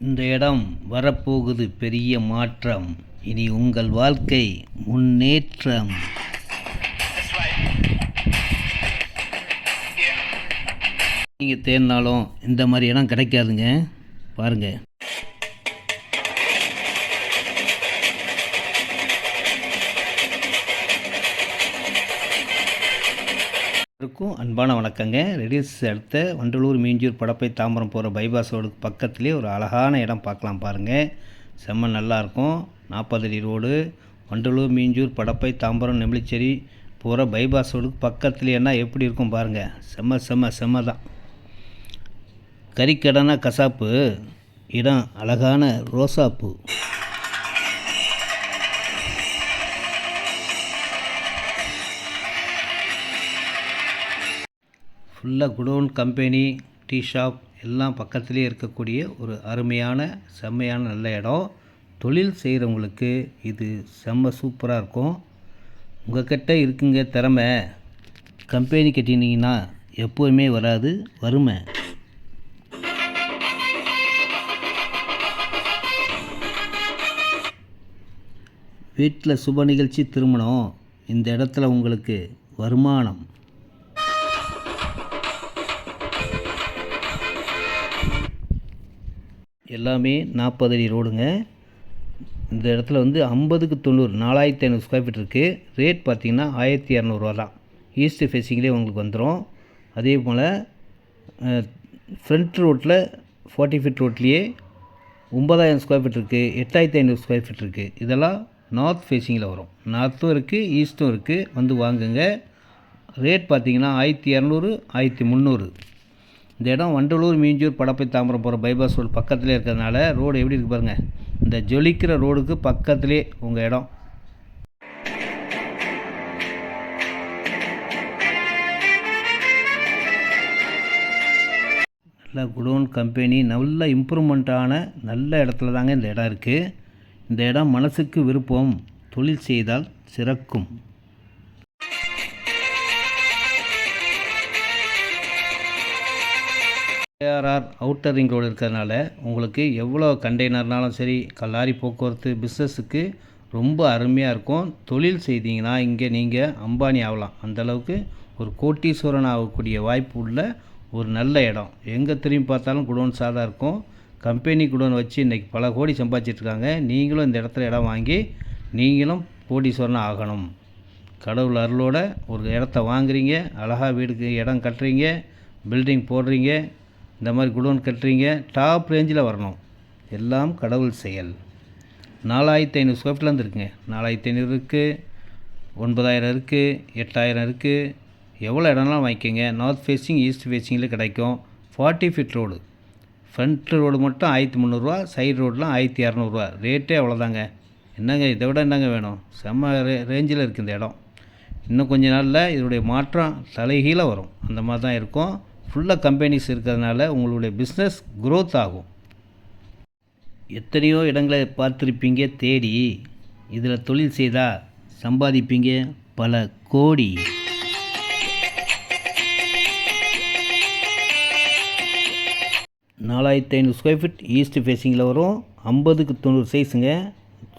இந்த இடம் வரப்போகுது பெரிய மாற்றம். இனி உங்கள் வாழ்க்கை முன்னேற்றம். நீங்கள் தேடினாலும் இந்த மாதிரி இடம் கிடைக்காதுங்க. பாருங்கள் இருக்கும் அன்பான வணக்கங்க. ரெடியூஸ் அடுத்த வண்டலூர் மீஞ்சூர் படப்பை தாம்பரம் போகிற பைபாஸ் ரோடுக்கு பக்கத்துலேயே ஒரு அழகான இடம் பார்க்கலாம் பாருங்கள் செம்ம நல்லாயிருக்கும் நாற்பது அடி ரோடு. வண்டலூர் மீஞ்சூர் படப்பை தாம்பரம் நெம்பிளிச்சேரி போகிற பைபாஸ் ரோடுக்கு பக்கத்துலேயேனா எப்படி இருக்கும் பாருங்கள் செம்ம செம்ம செம்ம தான். கறிக்கடனா கசாப்பு. இடம் அழகான ரோசாப்பூ. ஃபுல்லாக குடோன் கம்பெனி டீ ஷாப் எல்லாம் பக்கத்துலேயே இருக்கக்கூடிய ஒரு அருமையான செம்மையான நல்ல இடம். தொழில் செய்கிறவங்களுக்கு இது செம்ம சூப்பராக இருக்கும். உங்கக்கிட்ட இருக்குங்க திறமை. கம்பெனி கட்டினீங்கன்னா எப்போவுமே வராது வறுமை. வீட்டில் சுப நிகழ்ச்சி திருமணம். இந்த இடத்துல உங்களுக்கு வருமானம். எல்லாமே நாற்பது அடி ரோடுங்க. இந்த இடத்துல வந்து ஐம்பதுக்கு தொண்ணூறு நாலாயிரத்தி ஐநூறு ஸ்கொயர் ஃபீட் இருக்குது ரேட் பார்த்தீங்கன்னா ஆயிரத்தி இரநூறுவா தான். ஈஸ்ட் ஃபேஸிங்லேயே உங்களுக்கு வந்துடும் அதே போல் ஃப்ரண்ட் ரோட்டில் ஃபார்ட்டி ஃபீட் ரோட்லேயே ஒம்பதாயிரம் ஸ்கொயர் ஃபீட் இருக்குது எட்டாயிரத்தி ஐநூறு ஸ்கொயர் ஃபீட் இருக்குது இதெல்லாம் நார்த் ஃபேஸிங்கில் வரும். நார்த்தும் இருக்குது ஈஸ்ட்டும் இருக்குது வந்து வாங்குங்க. ரேட் பார்த்தீங்கன்னா ஆயிரத்தி இரநூறு ஆயிரத்தி முந்நூறு. இந்த இடம் வண்டலூர் மீஞ்சூர் படப்பை தாம்பரம் போகிற பைபாஸ் ரோடு பக்கத்துலேயே இருக்கிறதுனால ரோடு எப்படி இருக்கு பாருங்கள் இந்த ஜொலிக்கிற ரோடுக்கு பக்கத்துலேயே உங்கள் இடம். நல்ல குடோன் கம்பெனி நல்ல இம்ப்ரூவ்மெண்ட்டான நல்ல இடத்துல தாங்க இந்த இடம் இருக்குது இந்த இடம் மனசுக்கு விருப்பம் தொழில் செய்தால் சிறக்கும். ஏஆர்ஆர் அவுட்டர் ரிங் ரோடு இருக்கிறதுனால உங்களுக்கு எவ்வளோ கண்டெய்னர்னாலும் சரி கல்லாரி போக்குவரத்து பிஸ்னஸுக்கு ரொம்ப அருமையாக இருக்கும். தொழில் செய்தீங்கன்னா இங்கே நீங்கள் அம்பானி ஆகலாம். அந்தளவுக்கு ஒரு கோட்டீஸ்வரன் ஆகக்கூடிய வாய்ப்பு உள்ள ஒரு நல்ல இடம். எங்கே திரும்பி பார்த்தாலும் குடோன் சாதா இருக்கும். கம்பெனி குடோன் வச்சு இன்றைக்கி பல கோடி சம்பாதிச்சிட்ருக்காங்க நீங்களும் இந்த இடத்துல இடம் வாங்கி நீங்களும் கோடீஸ்வரன் ஆகணும். கடவுள் அருளோட ஒரு இடத்த வாங்குறீங்க. அழகாக வீடுக்கு இடம் கட்டுறீங்க. பில்டிங் போடுறீங்க. இந்த மாதிரி குடோன் கட்டுறீங்க டாப் ரேஞ்சில் வரணும். எல்லாம் கடவுள் செயல். நாலாயிரத்தி ஐநூறு ஸ்கொயர் ஃபீட்லேருந்து இருக்குங்க. நாலாயிரத்தி ஐநூறு இருக்குது ஒன்பதாயிரம் இருக்குது எட்டாயிரம் இருக்குது எவ்வளோ இடம்லாம் வாங்கிக்கோங்க. நார்த் ஃபேஸிங் ஈஸ்ட் ஃபேஸிங்கில் கிடைக்கும். Forty feet road front road மட்டும் ஆயிரத்தி முந்நூறுரூவா சைடு ரோடெலாம் ஆயிரத்தி இரநூறுவா ரேட்டே அவ்வளோதாங்க என்னங்க இதை விட என்னங்க வேணும்? செம்ம ரே ரேஞ்சில் இருக்குது இந்த இடம். இன்னும் கொஞ்ச நாளில் இதனுடைய மாற்றம் தலைகீழாக வரும். அந்த மாதிரி தான் இருக்கும். ஃபுல்லாக கம்பெனிஸ் இருக்கிறதுனால உங்களுடைய பிஸ்னஸ் க்ரோத் ஆகும். எத்தனையோ இடங்களை பார்த்துருப்பீங்க தேடி இதில் தொழில் செய்தால் சம்பாதிப்பீங்க பல கோடி. நாலாயிரத்தி ஐநூறு ஸ்கொயர் ஃபீட் ஈஸ்ட் ஃபேஸிங்கில் வரும். ஐம்பதுக்கு தொண்ணூறு சைஸுங்க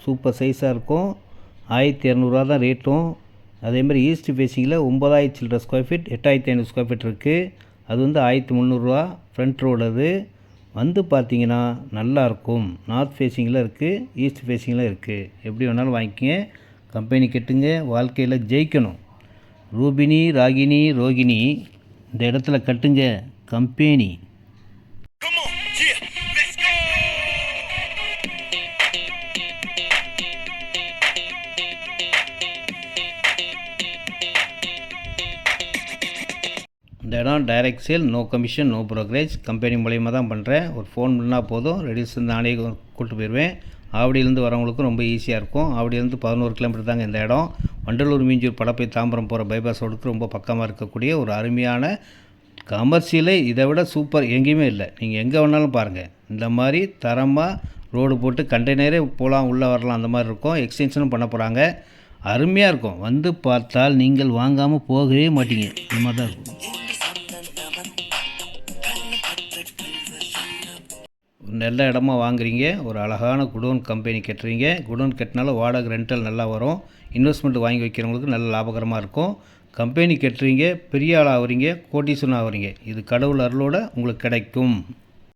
சூப்பர் சைஸாக இருக்கும். ஆயிரத்தி இரநூறுவா தான் ரேட்டும் அதேமாதிரி ஈஸ்ட் ஃபேஸிங்கில் ஒம்பதாயிரத்தி சில்லற ஸ்கொயர் ஃபீட் எட்டாயிரத்தி ஐநூறு ஸ்கொயர் ஃபீட் இருக்குது அது வந்து ஆயிரத்தி முந்நூறுரூவா ஃப்ரண்ட் ரோடு வந்து பார்த்தீங்கன்னா நல்லாயிருக்கும். நார்த் ஃபேஸிங்கில் இருக்குது ஈஸ்ட் ஃபேஸிங்கில் இருக்குது எப்படி வேணாலும் வாங்கிக்கங்க. கம்பெனி கட்டுங்க வாழ்க்கையில் ஜெயிக்கணும். ரூபினி ராகினி ரோகிணி இந்த இடத்துல கட்டுங்க. கம்பெனி இந்த இடம் direct sale no commission no brokerage company மூலியமாக தான் பண்ணுறேன் ஒரு ஃபோன் பண்ணால் போதும். ரெடிஸ் நானே கூப்பிட்டு போயிடுவேன் ஆவடியிலேருந்து வரவங்களுக்கும் ரொம்ப ஈஸியாக இருக்கும். ஆவடியிலேருந்து பதினோரு கிலோமீட்டர் தாங்க இந்த இடம். வண்டலூர் மீஞ்சூர் படப்பை தாம்பரம் போகிற பைபாஸ் ரோடுக்கு ரொம்ப பக்கமாக இருக்கக்கூடிய ஒரு அருமையான கமர்ஷியலே இதை விட சூப்பர் எங்கேயுமே இல்லை. நீங்கள் எங்கே வேணாலும் பாருங்கள் இந்த மாதிரி தரமாக ரோடு போட்டு கண்டெய்னரே போகலாம் உள்ளே வரலாம் அந்த மாதிரி இருக்கும். எக்ஸ்டென்ஷனும் பண்ண போகிறாங்க அருமையாக இருக்கும். வந்து பார்த்தால் நீங்கள் வாங்காமல் போகவே மாட்டீங்க. இந்த மாதிரி தான் இருக்கும். நல்ல இடமா வாங்குறீங்க ஒரு அழகான குடோன் கம்பெனி கட்டுறீங்க. குடோன் கட்டினாலும் வாடகை ரெண்டல் நல்லா வரும். இன்வெஸ்ட்மெண்ட் வாங்கி வைக்கிறவங்களுக்கு நல்ல லாபகரமாக இருக்கும். கம்பெனி கட்டுறீங்க பெரிய ஆள் ஆகுறீங்க கோட்டீஸ்வரன் ஆகுறீங்க. இது கடவுள் அருளோட உங்களுக்கு கிடைக்கும்.